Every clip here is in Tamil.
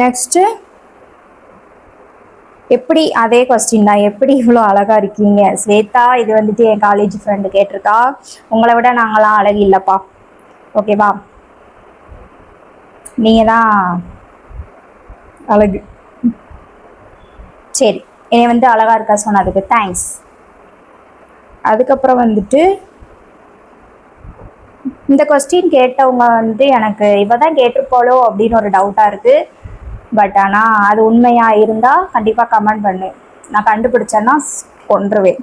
நெக்ஸ்ட்டு எப்படி அதே கொஸ்டின் தான். எப்படி இவ்வளோ அழகாக இருக்கீங்க? ஸ்வேதா இது வந்துட்டு என் காலேஜ் ஃப்ரெண்டு கேட்டிருக்கா. உங்களை விட நாங்களாம் அழகு இல்லைப்பா. ஓகேவா நீங்கள் தான் அழகு. சரி. என்னை வந்து அழகாக இருக்கா சொன்னதுக்கு தேங்க்ஸ் அதுக்கப்புறம் வந்துட்டு இந்த கொஸ்டின் கேட்டவங்க வந்து எனக்கு இவ தான் கேட்டிருப்பாளோ அப்படின்னு ஒரு டவுட்டாக இருக்குது பட் ஆனால் அது உண்மையாக இருந்தால் கண்டிப்பாக கமெண்ட் பண்ணு. நான் கண்டுபிடிச்சேன்னா கொன்றுவேன்.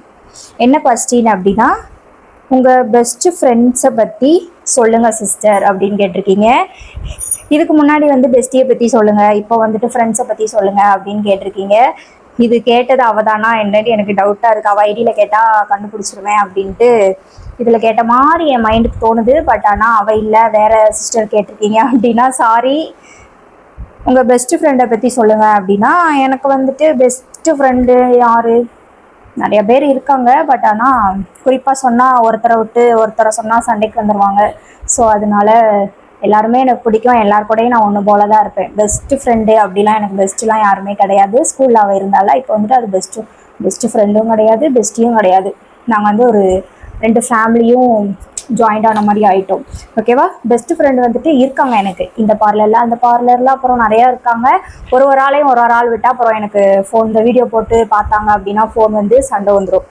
என்ன கொஸ்டின் அப்படின்னா உங்கள் பெஸ்ட்டு ஃப்ரெண்ட்ஸை பற்றி சொல்லுங்கள் சிஸ்டர் அப்படின்னு கேட்டிருக்கீங்க. இதுக்கு முன்னாடி வந்து பெஸ்ட்டியை பற்றி சொல்லுங்கள் இப்போ வந்துட்டு ஃப்ரெண்ட்ஸை பற்றி சொல்லுங்கள் அப்படின்னு கேட்டிருக்கீங்க. இது கேட்டது அவதானா என்னன்னு எனக்கு டவுட்டாக இருக்குது அவள் ஐடியில் கேட்டால் கண்டுபிடிச்சிருவேன் அப்படின்ட்டு இதில் கேட்ட மாதிரி என் மைண்டுக்கு தோணுது. பட் ஆனால் அவள் இல்லை வேற சிஸ்டர் கேட்டிருக்கீங்க அப்படின்னா சாரி உங்கள் பெஸ்ட்டு ஃப்ரெண்டை பற்றி சொல்லுங்கள் அப்படின்னா எனக்கு வந்துட்டு பெஸ்ட்டு ஃப்ரெண்டு யார்? நிறைய பேர் இருக்காங்க பட் ஆனால் குறிப்பாக சொன்னால் ஒருத்தரை விட்டு ஒருத்தரை சொன்னால் சண்டைக்கு வந்துடுவாங்க ஸோ அதனால எல்லாருமே எனக்கு பிடிக்கும். எல்லார் கூடயும் நான் ஒன்று போல தான் இருப்பேன். பெஸ்ட்டு ஃப்ரெண்டு அப்படிலாம் எனக்கு பெஸ்ட்டுலாம் யாருமே கிடையாது. ஸ்கூலில் அவள் இருந்தால இப்போ வந்துட்டு அது பெஸ்ட்டு பெஸ்ட்டு ஃப்ரெண்டும் கிடையாது பெஸ்ட்டியும் கிடையாது. நாங்கள் வந்து ஒரு ரெண்டு ஃபேமிலியும் ஜாயிண்ட் ஆன மாதிரி ஆயிட்டோம். ஓகேவா பெஸ்ட் ஃப்ரெண்ட் வந்துட்டு இருக்காங்க எனக்கு. இந்த பார்லரில் அந்த பார்லரில் அப்புறம் நிறையா இருக்காங்க. ஒரு ஒரு ஆளையும் ஒரு ஒரு ஆள் விட்டால் அப்புறம் எனக்கு ஃபோன் இந்த வீடியோ போட்டு பார்த்தாங்க அப்படின்னா ஃபோன் வந்து சண்டை வந்துடும்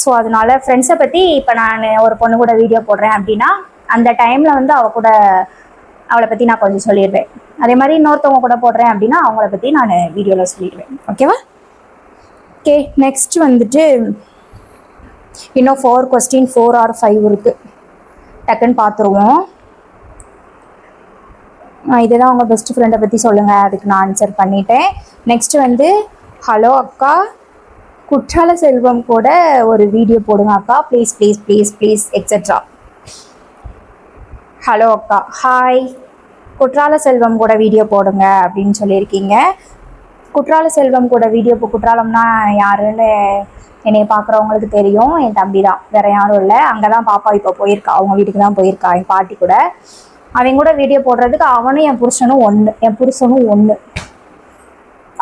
ஸோ அதனால ஃப்ரெண்ட்ஸை பற்றி இப்போ நான் ஒரு பொண்ணு கூட வீடியோ போடுறேன் அப்படின்னா அந்த டைமில் வந்து அவ கூட அவளை பற்றி நான் கொஞ்சம் சொல்லிடுவேன். அதே மாதிரி இன்னொருத்தவங்க கூட போடுறேன் அப்படின்னா அவங்கள பற்றி நான் வீடியோவில் சொல்லிடுவேன். ஓகேவா ஓகே நெக்ஸ்ட் வந்துட்டு இன்னும் four question four or five இருக்குது டக்குன்னு பார்த்துருவோம் இதுதான் உங்கள் பெஸ்ட் ஃப்ரெண்டை பற்றி சொல்லுங்கள் அதுக்கு நான் ஆன்சர் பண்ணிட்டேன். நெக்ஸ்ட் வந்து ஹலோ அக்கா. குற்றால செல்வம் கூட ஒரு வீடியோ போடுங்க அக்கா. Please please please please extra hello அக்கா. ஹாய் குற்றால செல்வம் கூட வீடியோ போடுங்க அப்படின்னு சொல்லியிருக்கீங்க. குற்றால செல்வம் கூட வீடியோ இப்போ குற்றாலம்னா யாருன்னு என்னை பார்க்குறவங்களுக்கு தெரியும். என் தம்பி தான் வேற யாரும் இல்லை. அங்கே தான் பாப்பா இப்போ போயிருக்கா. அவங்க வீட்டுக்கு தான் போயிருக்கா. என் பாட்டி கூட. அவங்க கூட வீடியோ போடுறதுக்கு அவனும் என் புருஷனும் ஒன்று என் புருஷனும் ஒன்று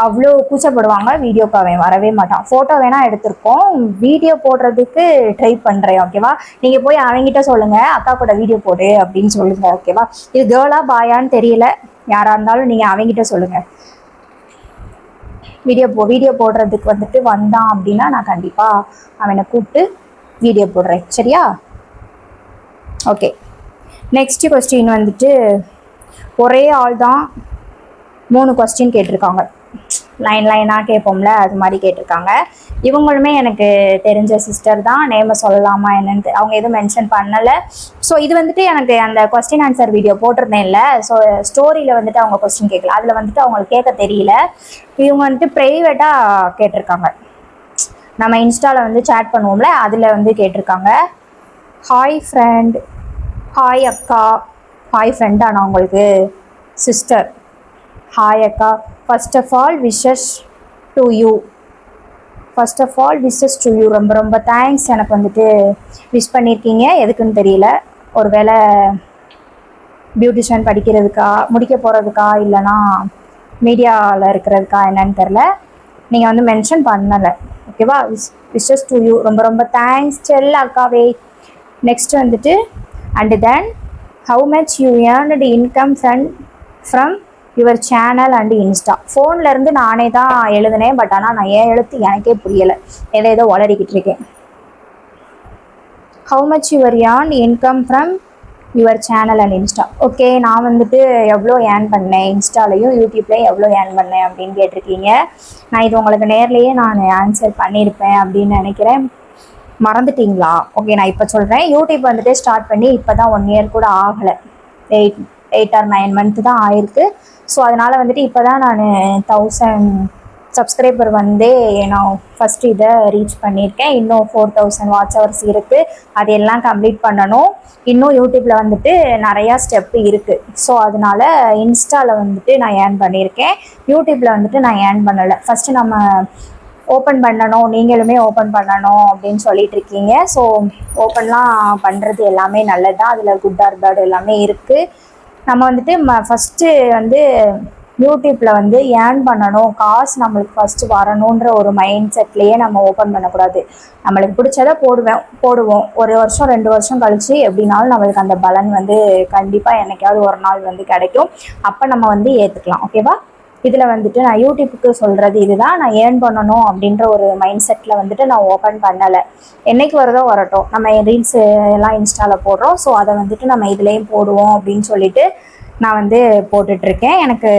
அவ்வளோ கூச்சப்படுவாங்க. வீடியோக்கு அவன் வரவே மாட்டான். ஃபோட்டோ வேணால் எடுத்திருக்கோம். வீடியோ போடுறதுக்கு ட்ரை பண்ணுறேன் ஓகேவா நீங்கள் போய் அவங்ககிட்ட சொல்லுங்கள் அக்கா கூட வீடியோ போடு அப்படின்னு சொல்லுங்கள் ஓகேவா இது கேர்ளா பாயான்னு தெரியல. யாராக இருந்தாலும் நீங்கள் அவங்ககிட்ட சொல்லுங்கள் வீடியோ போ வீடியோ போடுறதுக்கு வந்துட்டு வந்தான் அப்படின்னா நான் கண்டிப்பாக அவனை கூப்பிட்டு வீடியோ போடுறேன். சரியா? ஓகே நெக்ஸ்ட் கொஸ்டின் வந்துட்டு ஒரே ஆள் தான் மூணு கொஸ்டின் கேட்டிருக்காங்க. லைன் லைனாக கேட்போம்ல அது மாதிரி கேட்டிருக்காங்க. இவங்களுமே எனக்கு தெரிஞ்ச சிஸ்டர் தான். நேமை சொல்லலாமா என்னன்னு அவங்க எதுவும் மென்ஷன் பண்ணலை. ஸோ இது வந்துட்டு எனக்கு அந்த கொஸ்டின் ஆன்சர் வீடியோ போட்டிருந்தேன்ல ஸோ ஸ்டோரியில் வந்துட்டு அவங்க கொஸ்டின் கேட்கல அதில் வந்துட்டு அவங்களுக்கு கேட்க தெரியல. இவங்க வந்துட்டு ப்ரைவேட்டாக கேட்டிருக்காங்க. நம்ம இன்ஸ்டாவில் வந்து சேட் பண்ணுவோம்ல அதில் வந்து கேட்டிருக்காங்க. ஹாய் ஃப்ரெண்ட் ஹாய் அக்கா ஹாய் ஃப்ரெண்டா நான் உங்களுக்கு சிஸ்டர் ஹாய் அக்கா first of all wishes to you first of all wishes to you ரொம்ப ரொம்ப தேங்க்ஸ் எனக்கு வந்துட்டு விஷ் பண்ணியிருக்கீங்க. எதுக்குன்னு தெரியல. ஒருவேளை பியூட்டிஷியன் படிக்கிறதுக்கா முடிக்க போகிறதுக்கா இல்லைனா மீடியாவில் இருக்கிறதுக்கா என்னன்னு தெரில நீங்கள் வந்து மென்ஷன் பண்ணலை. ஓகேவா விஷ் விஷஸ் டு யூ ரொம்ப ரொம்ப தேங்க்ஸ் செல் அக்காவே. நெக்ஸ்ட் வந்துட்டு and then how much you earned income and from your channel and insta ஃபோன்ல இருந்து நானே தான் எழுதினேன் பட் ஆனால் நான் ஏன் எழுத்து எனக்கே புரியலை. ஏதோ ஏதோ வளரிக்கிட்டு இருக்கேன். ஹவு மச் யுவர் யான் income from your channel and insta okay நான் வந்துட்டு எவ்வளோ ஏர்ன் பண்ணேன்? இன்ஸ்டாலையும் யூடியூப்லேயும் எவ்வளோ ஏர்ன் பண்ணேன் அப்படின்னு கேட்டிருக்கீங்க. நான் இது உங்களுக்கு நேர்லேயே நான் ஆன்சர் பண்ணியிருப்பேன் அப்படின்னு நினைக்கிறேன். மறந்துட்டீங்களா? ஓகே நான் இப்போ சொல்கிறேன் யூடியூப் வந்துட்டு ஸ்டார்ட் பண்ணி இப்போ தான் ஒன் இயர் கூட ஆகலை. Eight eight or nine month தான் ஆயிருக்கு. ஸோ அதனால் வந்துட்டு இப்போ தான் நான் தௌசண்ட் சப்ஸ்கிரைபர் வந்து நான் ஃபஸ்ட்டு இதை ரீச் பண்ணியிருக்கேன். இன்னும் ஃபோர் தௌசண்ட் வாட்ச் ஹவர்ஸ் இருக்குது அது எல்லாம் கம்ப்ளீட் பண்ணணும். இன்னும் யூடியூப்பில் வந்துட்டு நிறையா ஸ்டெப்பு இருக்குது ஸோ அதனால இன்ஸ்டாவில் வந்துட்டு நான் ஏர்ன் பண்ணியிருக்கேன். யூடியூப்பில் வந்துட்டு நான் ஏர்ன் பண்ணலை. ஃபஸ்ட்டு நம்ம ஓப்பன் பண்ணணும். நீங்களுமே ஓப்பன் பண்ணணும் அப்படின்னு சொல்லிட்டு இருக்கீங்க. ஸோ ஓப்பன்லாம் பண்ணுறது எல்லாமே நல்லது தான் அதில் குட் ஆர் பேட் எல்லாமே இருக்குது நம்ம வந்துட்டு ம ஃபஸ்ட்டு வந்து யூடியூப்பில் வந்து ஏர்ன் பண்ணணும். காசு நம்மளுக்கு ஃபஸ்ட்டு வரணுன்ற ஒரு மைண்ட் செட்லேயே நம்ம ஓப்பன் பண்ணக்கூடாது. நம்மளுக்கு பிடிச்சத போடுவேன் போடுவோம். ஒரு வருஷம் ரெண்டு வருஷம் கழிச்சு எப்படினாலும் நம்மளுக்கு அந்த பலன் வந்து கண்டிப்பாக என்னைக்காவது ஒரு நாள் வந்து கிடைக்கும். அப்போ நம்ம வந்து ஏற்றுக்கலாம் ஓகேவா இதில் வந்துட்டு நான் யூடியூப்புக்கு சொல்கிறது இதுதான் நான் ஏர்ன் பண்ணணும் அப்படின்ற ஒரு மைண்ட் செட்டில் வந்துட்டு நான் ஓப்பன் பண்ணலை. என்னைக்கு வருதோ வரட்டும். நம்ம ரீல்ஸ் எல்லாம் இன்ஸ்டாவில் போடுறோம். ஸோ அதை வந்துட்டு நம்ம இதுலேயும் போடுவோம் அப்படின்னு சொல்லிட்டு நான் வந்து போட்டுட்ருக்கேன். எனக்கு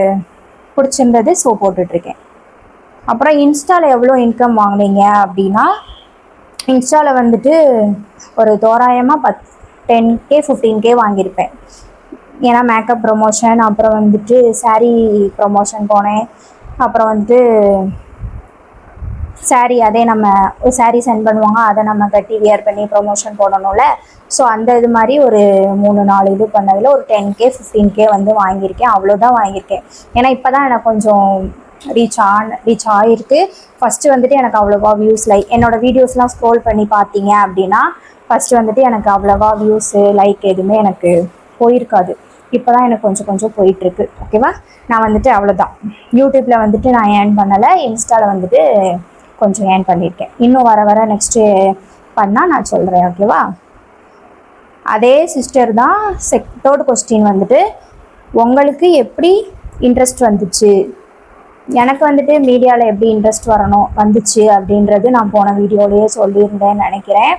பிடிச்சிருந்தது ஸோ போட்டுட்ருக்கேன். அப்புறம் இன்ஸ்டாவில் எவ்வளோ இன்கம் வாங்குனீங்க அப்படின்னா இன்ஸ்டாவில் வந்துட்டு ஒரு தோராயமாக but ten K fifteen K வாங்கியிருப்பேன். ஏன்னா மேக்கப் ப்ரொமோஷன் அப்புறம் வந்துட்டு சாரீ ப்ரொமோஷன் போனேன். அப்புறம் வந்துட்டு சாரீ அதே நம்ம ஒரு சென்ட் பண்ணுவாங்க அதை நம்ம கட்டி வியர் பண்ணி ப்ரொமோஷன் போடணும்ல. ஸோ அந்த இது மாதிரி ஒரு மூணு நாலு இது பண்ணதில் ஒரு டென் கே ஃபிஃப்டீன் கே வந்து வாங்கியிருக்கேன். அவ்வளோதான் வாங்கியிருக்கேன். ஏன்னா இப்போ தான் எனக்கு கொஞ்சம் ரீச் ஆன் ரீச் ஆகிருக்கு ஃபஸ்ட்டு வந்துட்டு எனக்கு அவ்வளோவா வியூஸ் லைக் என்னோடய வீடியோஸ்லாம் ஸ்க்ரோல் பண்ணி பார்த்தீங்க அப்படின்னா ஃபஸ்ட்டு வந்துட்டு எனக்கு அவ்வளோவா வியூஸு லைக் எதுவுமே எனக்கு போயிருக்காது. இப்போ தான் எனக்கு கொஞ்சம் கொஞ்சம் போயிட்டுருக்கு. ஓகேவா நான் வந்துட்டு அவ்வளோதான் யூடியூப்பில் வந்துட்டு நான் ஏர்ன் பண்ணலை? இன்ஸ்டாவில் வந்துட்டு கொஞ்சம் ஏர்ன் பண்ணியிருக்கேன். இன்னும் வர வர நெக்ஸ்ட்டு பண்ணால் நான் சொல்கிறேன் ஓகேவா அதே சிஸ்டர் தான் செக் தேர்ட் கொஸ்டின் வந்துட்டு உங்களுக்கு எப்படி இன்ட்ரெஸ்ட் வந்துச்சு? எனக்கு வந்துட்டு மீடியாவில் எப்படி இன்ட்ரெஸ்ட் வரணும் வந்துச்சு? அப்படின்றது நான் போன வீடியோலேயே சொல்லியிருந்தேன்னு நினைக்கிறேன்.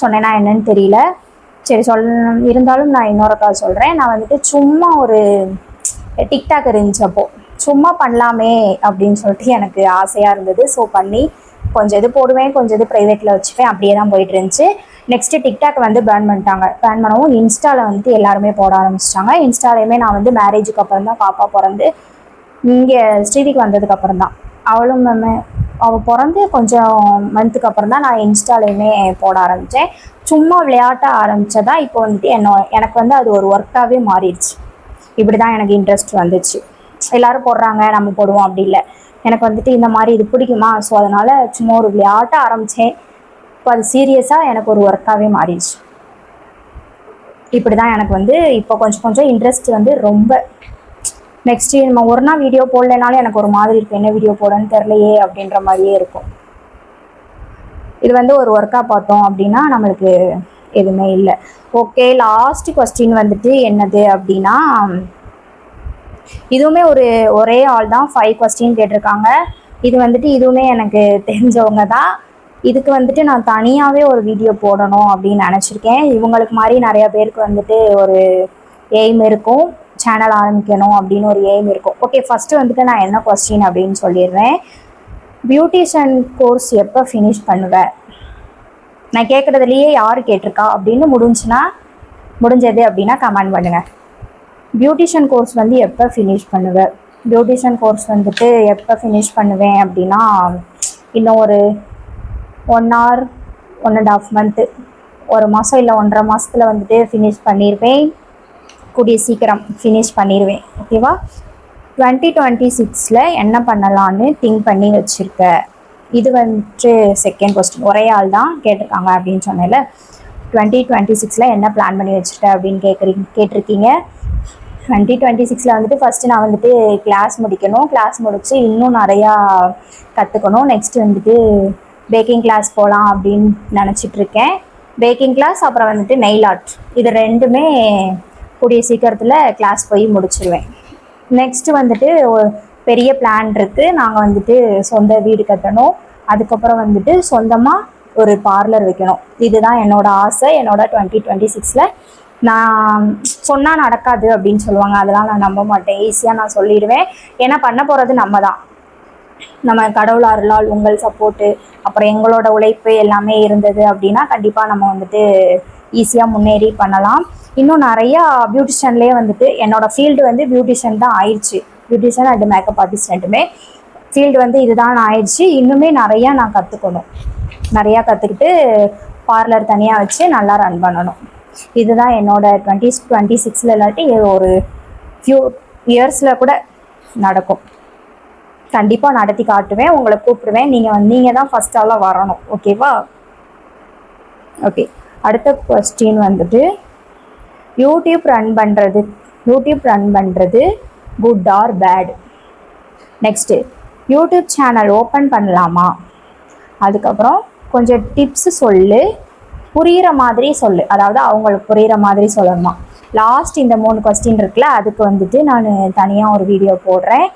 சொன்னேன்னா என்னன்னு தெரியல. சரி சொல் இருந்தாலும் நான் இன்னொரு கால் சொல்கிறேன் நான் வந்துட்டு சும்மா ஒரு டிக்டாக் இருந்துச்சு அப்போது சும்மா பண்ணலாமே அப்படின்னு சொல்லிட்டு எனக்கு ஆசையாக இருந்தது. ஸோ பண்ணி கொஞ்சம் இது போடுவேன் கொஞ்சம் இது ப்ரைவேட்டில் வச்சுப்பேன். அப்படியே தான் போயிட்டு இருந்துச்சு. நெக்ஸ்ட்டு டிக்டாக் வந்து பேன் பண்ணிட்டாங்க. பேன் பண்ணவும் இன்ஸ்டாவில் வந்துட்டு எல்லாருமே போட ஆரம்பிச்சிட்டாங்க. இன்ஸ்டாலையுமே நான் வந்து மேரேஜுக்கு அப்புறம் தான் பாப்பா பிறந்து இங்கே ஸ்ரீதிக்கு வந்ததுக்கு அப்புறம் தான். அவளும் அவள் பிறந்து கொஞ்சம் மந்த்துக்கு அப்புறம் தான் நான் இன்ஸ்டாலையுமே போட ஆரம்பித்தேன் சும்மா விளையாட்ட ஆரம்பித்ததா இப்போ வந்துட்டு என்ன எனக்கு வந்து அது ஒரு ஒர்க்காகவே மாறிடுச்சு. இப்படி தான் எனக்கு இன்ட்ரெஸ்ட் வந்துச்சு. எல்லாரும் போடுறாங்க நம்ம போடுவோம் அப்படி இல்லை. எனக்கு வந்துட்டு இந்த மாதிரி இது பிடிக்குமா? ஸோ அதனால் சும்மா ஒரு விளையாட்ட ஆரம்பித்தேன் இப்போ அது சீரியஸாக எனக்கு ஒரு ஒர்க்காகவே மாறிடுச்சு. இப்படி தான் எனக்கு வந்து இப்போ கொஞ்சம் கொஞ்சம் இன்ட்ரெஸ்ட் வந்து ரொம்ப. நெக்ஸ்ட்டு நம்ம ஒரு நாள் வீடியோ போடலைனாலும் எனக்கு ஒரு மாதிரி இருக்கும் என்ன வீடியோ போடன்னு தெரிலையே அப்படின்ற மாதிரியே இருக்கும். இது வந்து ஒரு ஒர்க்காக பார்த்தோம் அப்படின்னா நம்மளுக்கு எதுவுமே இல்லை. ஓகே லாஸ்ட் கொஸ்டின் வந்துட்டு என்னது அப்படின்னா இதுவுமே ஒரு ஒரே ஆள் தான் ஃபைவ் கொஸ்டின் கேட்டிருக்காங்க. இது வந்துட்டு இதுவுமே எனக்கு தெரிஞ்சவங்க தான். இதுக்கு வந்துட்டு நான் தனியாகவே ஒரு வீடியோ போடணும் அப்படின்னு நினச்சிருக்கேன். இவங்களுக்கு மாதிரி நிறைய பேருக்கு வந்துட்டு ஒரு எய்ம் இருக்கும். சேனல் ஆரம்பிக்கணும் அப்படின்னு ஒரு எய்ம் இருக்கும். ஓகே ஃபஸ்ட்டு வந்துட்டு நான் என்ன கொஸ்டின் அப்படின்னு சொல்லிடுறேன். பியூட்டிஷியன் கோர்ஸ் எப்போ ஃபினிஷ் பண்ணுவேன் நான் கேட்குறதுலையே யார் கேட்டிருக்கா? அப்படின்னு முடிஞ்சுன்னா முடிஞ்சது அப்படின்னா கமெண்ட் பண்ணுங்கள் பியூட்டிஷியன் கோர்ஸ் வந்து எப்போ ஃபினிஷ் பண்ணுவேன் பியூட்டிஷியன் கோர்ஸ் வந்துட்டு எப்போ ஃபினிஷ் பண்ணுவேன் அப்படின்னா இன்னும் ஒரு one hour one and half month ஒரு மாதம் இல்லை ஒன்றரை மாதத்தில் வந்துட்டு ஃபினிஷ் பண்ணிடுவேன் கூடிய சீக்கிரம் ஃபினிஷ் பண்ணிடுவேன் ஓகேவா டுவெண்ட்டி டுவெண்ட்டி சிக்ஸில் என்ன பண்ணலான்னு திங்க் பண்ணி வச்சுருக்க. இது வந்துட்டு செகண்ட் கொஸ்டின் ஒரே ஆள் தான் கேட்டிருக்காங்க அப்படின்னு சொன்னேன்ல. டுவெண்ட்டி டுவெண்ட்டி சிக்ஸில் என்ன பிளான் பண்ணி வச்சுருக்க அப்படின்னு கேட்குறீங்க கேட்டிருக்கீங்க. டுவெண்ட்டி டுவெண்ட்டி சிக்ஸில் வந்துட்டு ஃபஸ்ட்டு நான் வந்துட்டு கிளாஸ் முடிக்கணும். கிளாஸ் முடித்து இன்னும் நிறையா கற்றுக்கணும் நெக்ஸ்ட் வந்துட்டு பேக்கிங் கிளாஸ் போகலாம் அப்படின்னு நினச்சிட்டு இருக்கேன் பேக்கிங் கிளாஸ் அப்புறம் வந்துட்டு நெயில் ஆர்ட் இது ரெண்டுமே கூடிய சீக்கிரத்தில் கிளாஸ் போய் முடிச்சிருவேன். நெக்ஸ்ட்டு வந்துட்டு ஒரு பெரிய பிளான் இருக்குது நாங்கள் வந்துட்டு சொந்த வீடு கட்டணும். அதுக்கப்புறம் வந்துட்டு சொந்தமாக ஒரு பார்லர் வைக்கணும். இதுதான் என்னோட ஆசை. என்னோட டுவெண்ட்டி டுவெண்ட்டி சிக்ஸில் நான் சொன்னால் நடக்காது அப்படின்னு சொல்லுவாங்க. அதெல்லாம் நான் நம்ப மாட்டேன். ஈஸியாக நான் சொல்லிடுவேன். ஏன்னா பண்ண போகிறது நம்ம தான் நம்ம கடவுள் அருளால் உங்கள் சப்போர்ட்டு அப்புறம் எங்களோட உழைப்பு எல்லாமே இருந்தது அப்படின்னா கண்டிப்பாக நம்ம வந்துட்டு ஈஸியாக முன்னேறி பண்ணலாம். இன்னும் நிறையா பியூட்டிஷியன்லேயே வந்துட்டு என்னோடய ஃபீல்டு வந்து பியூட்டிஷியன் தான் ஆயிடுச்சு. பியூட்டிஷியன் அண்ட் மேக்கப் ஆர்டிஸ்ட் ரெண்டுமே. ஃபீல்டு வந்து இதுதான் ஆயிடுச்சு. இன்னுமே நிறையா நான் கற்றுக்கணும் நிறையா கற்றுக்கிட்டு பார்லர் தனியாக வச்சு நல்லா ரன் பண்ணணும். இதுதான் என்னோட டுவெண்ட்டி டுவெண்ட்டி சிக்ஸில் இல்லாட்டி ஒரு ஃபியூ இயர்ஸில் கூட நடக்கும். கண்டிப்பாக நடத்தி காட்டுவேன். உங்களை கூப்பிடுவேன். நீங்கள் வந் நீங்கள் தான் ஃபஸ்ட்டாலாம் வரணும். ஓகேவா ஓகே அடுத்த கொஸ்டின் வந்துட்டு யூடியூப் ரன் பண்ணுறது யூடியூப் ரன் பண்ணுறது good or bad next YouTube channel open பண்ணலாமா? அதுக்கப்புறம் கொஞ்சம் டிப்ஸ் சொல்லு புரிகிற மாதிரி சொல்லு. அதாவது அவங்களுக்கு புரிகிற மாதிரி சொல்லணுமா? லாஸ்ட் இந்த மூணு கொஸ்டின் இருக்குல்ல அதுக்கு வந்துட்டு நான் தனியாக ஒரு வீடியோ போடுறேன்.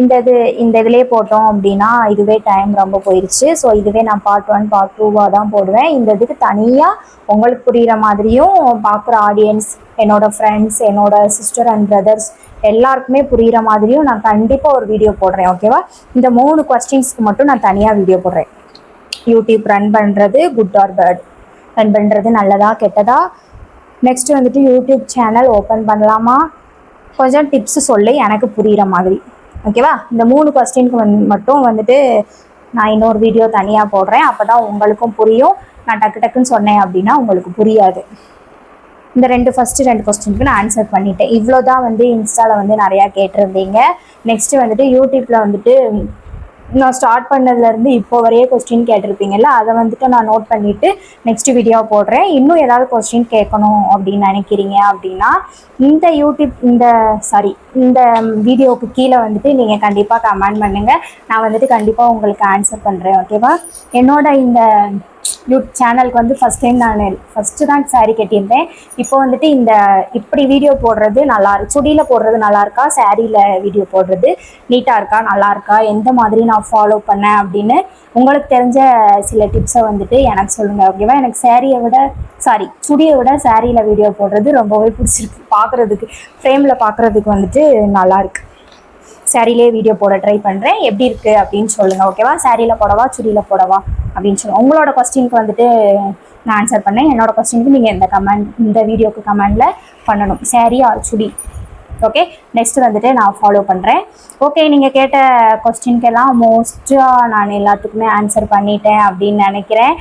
இந்த இது இந்த இதுலேயே போட்டோம் அப்படின்னா இதுவே டைம் ரொம்ப போயிடுச்சு ஸோ இதுவே நான் பார்ட் ஒன் பார்ட் டூவாக தான் போடுவேன். இந்த இதுக்கு தனியாக உங்களுக்கு புரிகிற மாதிரியும் பார்க்குற ஆடியன்ஸ் என்னோட ஃப்ரெண்ட்ஸ் என்னோட சிஸ்டர் அண்ட் பிரதர்ஸ் எல்லாருக்குமே புரிகிற மாதிரியும் நான் கண்டிப்பாக ஒரு வீடியோ போடுறேன் ஓகேவா இந்த மூணு கொஸ்டின்ஸ்க்கு மட்டும் நான் தனியாக வீடியோ போடுறேன். யூடியூப் ரன் பண்ணுறது குட் ஆர் பேட் ரன் பண்ணுறது நல்லதா கெட்டதா? நெக்ஸ்ட் வந்துட்டு யூடியூப் சேனல் ஓப்பன் பண்ணலாமா? கொஞ்சம் டிப்ஸ் சொல்லி எனக்கு புரிகிற மாதிரி. ஓகேவா இந்த மூணு கொஸ்டினுக்கு வந்து மட்டும் வந்துட்டு நான் இன்னொரு வீடியோ தனியாக போடுறேன். அப்போ தான் உங்களுக்கும் புரியும். நான் டக்கு டக்குன்னு சொன்னேன் அப்படின்னா உங்களுக்கு புரியாது. இந்த ரெண்டு ஃபஸ்ட்டு ரெண்டு கொஸ்டினுக்கு நான் ஆன்சர் பண்ணிட்டேன். இவ்வளோ தான் வந்து இன்ஸ்டாவில் வந்து நிறையா கேட்டிருந்தீங்க. நெக்ஸ்ட்டு வந்துட்டு யூடியூப்பில் வந்துட்டு நான் ஸ்டார்ட் பண்ணதுலேருந்து இப்போ வரையே கொஸ்டின் கேட்டிருப்பீங்கல்ல அதை வந்துட்டு நான் நோட் பண்ணிவிட்டு நெக்ஸ்ட் வீடியோ போடுறேன். இன்னும் ஏதாவது கொஸ்டின் கேட்கணும் அப்படின்னு நினைக்கிறீங்க அப்படின்னா இந்த யூடியூப் இந்த சாரி இந்த வீடியோவுக்கு கீழே வந்துட்டு நீங்கள் கண்டிப்பாக கமெண்ட் பண்ணுங்கள் நான் வந்துட்டு கண்டிப்பாக உங்களுக்கு ஆன்சர் பண்ணுறேன் ஓகேவா என்னோட இந்த யூடியூப் சேனலுக்கு வந்து ஃபஸ்ட் டைம் நான் ஃபஸ்ட்டு தான் saree கட்டியிருந்தேன். இப்போ வந்துட்டு இந்த இப்படி வீடியோ போடுறது நல்லா இருக்கு சுடியில் போடுறது நல்லா இருக்கா? சாரியில் வீடியோ போடுறது நீட்டாக இருக்கா? நல்லா இருக்கா? எந்த மாதிரி நான் ஃபாலோ பண்ணேன் அப்படின்னு உங்களுக்கு தெரிஞ்ச சில டிப்ஸை வந்துட்டு எனக்கு சொல்லுங்கள் ஓகேவா எனக்கு சாரியை விட சாரி சுடியை விட சாரியில் வீடியோ போடுறது ரொம்பவே பிடிச்சிருக்கு. பார்க்குறதுக்கு ஃப்ரேமில் பார்க்குறதுக்கு வந்துட்டு நல்லாயிருக்கு சாரிலே வீடியோ போட ட்ரை பண்ணுறேன் எப்படி இருக்குது அப்படின்னு சொல்லுங்கள் ஓகேவா சாரியில் போடவா சுடியில் போடவா? அப்படின்னு சொல்லுங்கள் உங்களோட கொஸ்டினுக்கு வந்துட்டு நான் ஆன்சர் பண்ணேன். என்னோட கொஸ்டினுக்கு நீங்கள் இந்த கமெண்ட் இந்த வீடியோக்கு கமெண்டில் பண்ணணும். Sari or chudi. Okay next வந்துட்டு நான் ஃபாலோ பண்ணுறேன் ஓகே நீங்கள் கேட்ட கொஸ்டின்க்கெல்லாம் மோஸ்ட்டாக நான் எல்லாத்துக்குமே ஆன்சர் பண்ணிட்டேன் அப்படின்னு நினைக்கிறேன்.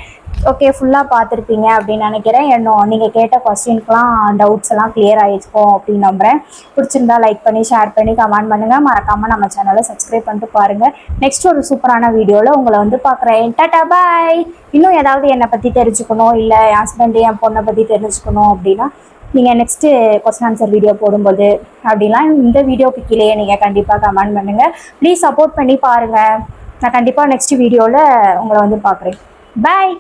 ஓகே ஃபுல்லாக பார்த்துருப்பீங்க அப்படின்னு நினைக்கிறேன். இன்னும் நீங்கள் கேட்ட கொஸ்டின்க்குலாம் டவுட்ஸ் எல்லாம் கிளியர் ஆகிருக்கும் அப்படின்னு நம்புகிறேன் பிடிச்சிருந்தா லைக் பண்ணி ஷேர் பண்ணி கமெண்ட் பண்ணுங்கள் மறக்காமல் நம்ம சேனலை சப்ஸ்கிரைப் பண்ணிட்டு பாருங்கள் நெக்ஸ்ட் ஒரு சூப்பரான வீடியோவில் உங்களை வந்து பார்க்குறேன். டாட்டா பாய் இன்னும் ஏதாவது என்னை பற்றி தெரிஞ்சுக்கணும் இல்லை என் ஹஸ்பண்ட் என் பொண்ணை பற்றி தெரிஞ்சுக்கணும் அப்படின்னா நீங்கள் நெக்ஸ்ட்டு கொஸ்டின் ஆன்சர் வீடியோ போடும்போது அப்படிலாம் இந்த வீடியோக்கு கீழேயே நீங்கள் கண்டிப்பாக கமெண்ட் பண்ணுங்கள் ப்ளீஸ் சப்போர்ட் பண்ணி பாருங்கள் நான் கண்டிப்பாக நெக்ஸ்ட் வீடியோவில் உங்களை வந்து பார்க்குறேன். பாய்